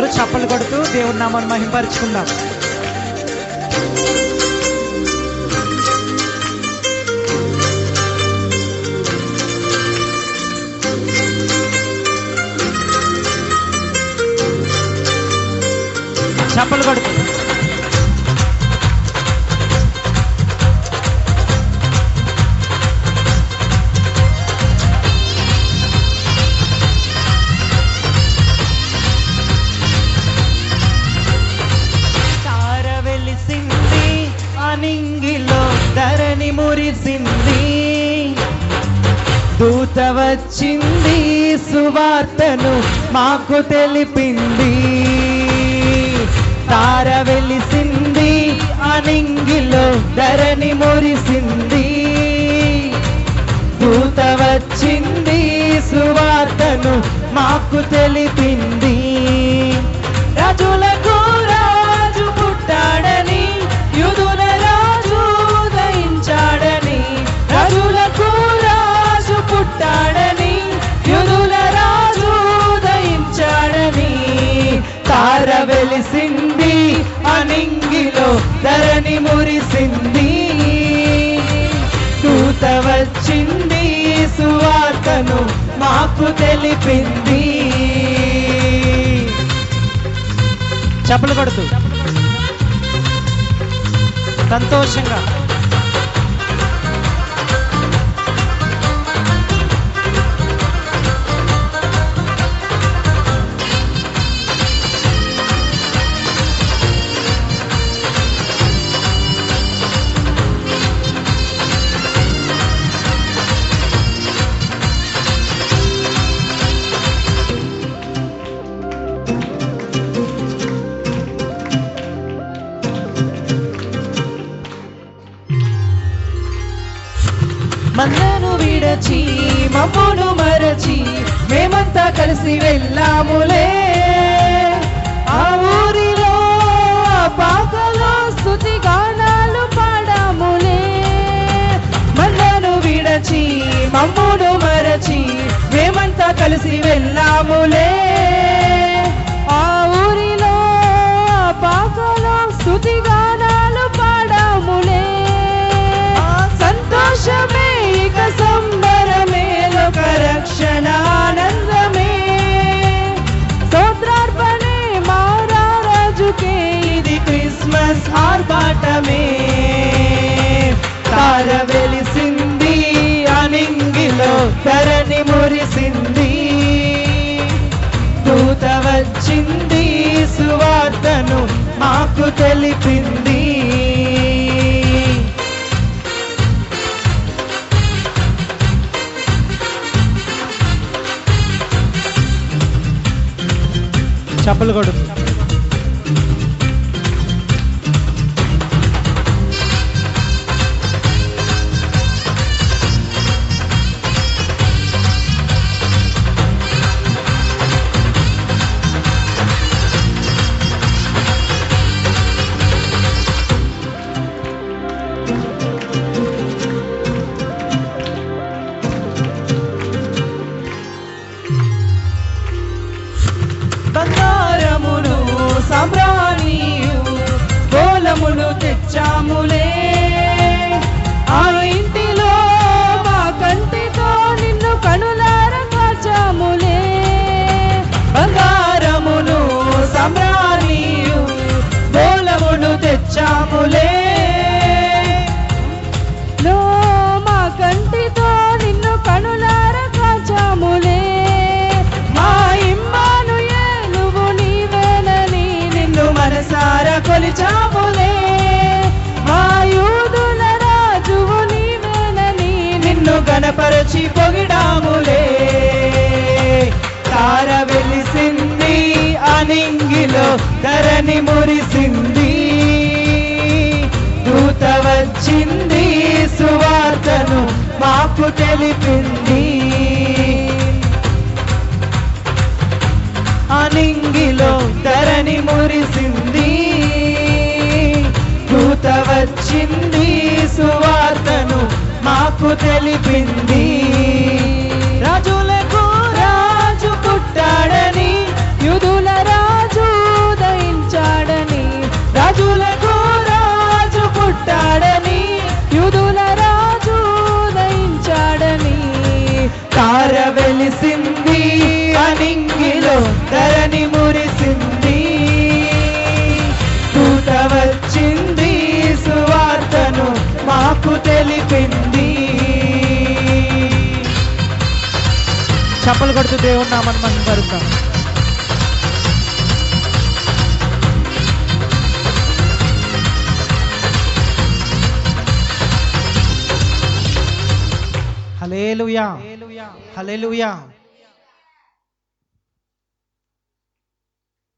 అందరూ చప్పలు కొడుతూ దేవుడి నామాన్ని మహింపరుచుకుందాం. చప్పలు కొడుతూ దూత వచ్చింది సువార్తను మాకు తెలిపింది. తార వెలిసింది అనింగిలో ధరణి మురిసింది. దూత వచ్చింది సువార్తను మాకు తెలిపింది. వెలిసింది అనింగిలో ధరణి మురిసింది. దూత వచ్చింది సువార్తను మాకు తెలిపింది. చప్పలు కొడుతూ. సంతోషంగా. మన్నను విడచి మమ్మును మరచి మేమంతా కలిసి వెళ్ళాములే. ఆ ఊరిలో ఆ పాకలో స్థుతి గానాలు పాడాములే. మన్నను విడచి మమ్మును మరచి మేమంతా కలిసి వెళ్ళాములే. రక్షణ ఆనందమే స్తోత్రార్పణే మారాజుకే ఇది క్రిస్మస్ ఆర్భాటమే. తార వెలిసింది అనింగిలో ధరణి మురిసింది. దూత వచ్చింది సువార్తను మాకు తెలిపింది. చప్పలు కొడుతుంది. నింగిలో ధరణి మురిసింది. దూత వచ్చింది సువార్తను మాకు తెలిపింది. అనింగిలో ధరణి మురిసింది. దూత వచ్చింది సువార్తను మాకు తెలిపింది స్థుతిలో ధరణి మురిసింది దూత వచ్చింది సువార్తను మాకు తెలిపింది. చప్పలు కొడుతూ దేవుడు నామని మనం పరుద్దాం హలేలుయా హలేలుయా